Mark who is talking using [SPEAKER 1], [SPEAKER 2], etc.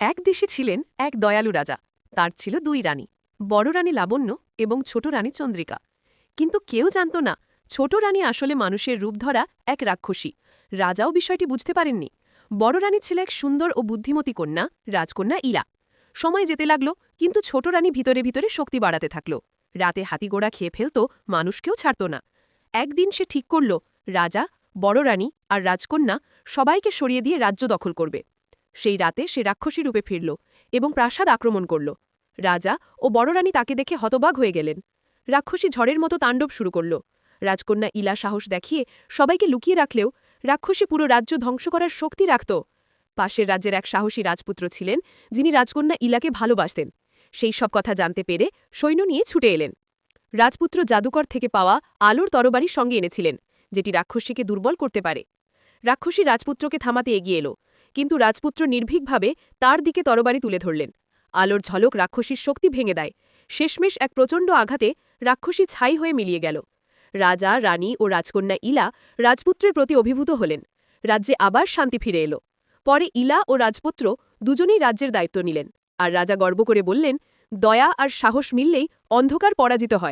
[SPEAKER 1] এক দেশে ছিলেন এক দয়ালু রাজা। তার ছিল দুই রানী, বড় রানী লাবণ্য এবং ছোট রানী চন্দ্রিকা। কিন্তু কেউ জানত না, ছোট রানী আসলে মানুষের রূপ ধরা এক রাক্ষসী। রাজাও বিষয়টি বুঝতে পারেননি। বড় রানী ছিল এক সুন্দর ও বুদ্ধিমতী কন্যা, রাজকন্যা ইলা। সময় যেতে লাগল, কিন্তু ছোট রানী ভিতরে ভিতরে শক্তি বাড়াতে থাকল। রাতে হাতিগোড়া খেয়ে ফেলত, মানুষকেও ছাড়ত না। একদিন সে ঠিক করল, রাজা, বড় রানী আর রাজকন্যা সবাইকে সরিয়ে দিয়ে রাজ্য দখল করবে। সেই রাতে সে রাক্ষসী রূপে ফিরল এবং প্রাসাদ আক্রমণ করল। রাজা ও বড় রানী তাকে দেখে হতবাগ হয়ে গেলেন। রাক্ষসী ঝড়ের মতো তাণ্ডব শুরু করল। রাজকন্যা ইলা সাহস দেখিয়ে সবাইকে লুকিয়ে রাখলেও রাক্ষসী পুরো রাজ্য ধ্বংস করার শক্তি রাখত। পাশের রাজ্যের এক সাহসী রাজপুত্র ছিলেন, যিনি রাজকন্যা ইলাকে ভালোবাসতেন। সেই সব কথা জানতে পেরে সৈন্য নিয়ে ছুটে এলেন। রাজপুত্র জাদুকর থেকে পাওয়া আলোর তরবারি সঙ্গে এনেছিলেন, যেটি রাক্ষসীকে দুর্বল করতে পারে। রাক্ষসী রাজপুত্রকে থামাতে এগিয়ে এলো। কিন্তু রাজপুত্র নির্ভীকভাবে তার দিকে তরবারি তুলে ধরলেন। আলোর ঝলক রাক্ষসীর শক্তি ভেঙে দেয়। শেষমেশ এক প্রচণ্ড আঘাতে রাক্ষসী ছাই হয়ে মিলিয়ে গেল। রাজা, রানী ও রাজকন্যা ইলা রাজপুত্রের প্রতি অভিভূত হলেন। রাজ্যে আবার শান্তি ফিরে এলো। পরে ইলা ও রাজপুত্র দুজনেই রাজ্যের দায়িত্ব নিলেন। আর রাজা গর্ব করে বললেন, দয়া আর সাহস মিললেই অন্ধকার পরাজিত হয়।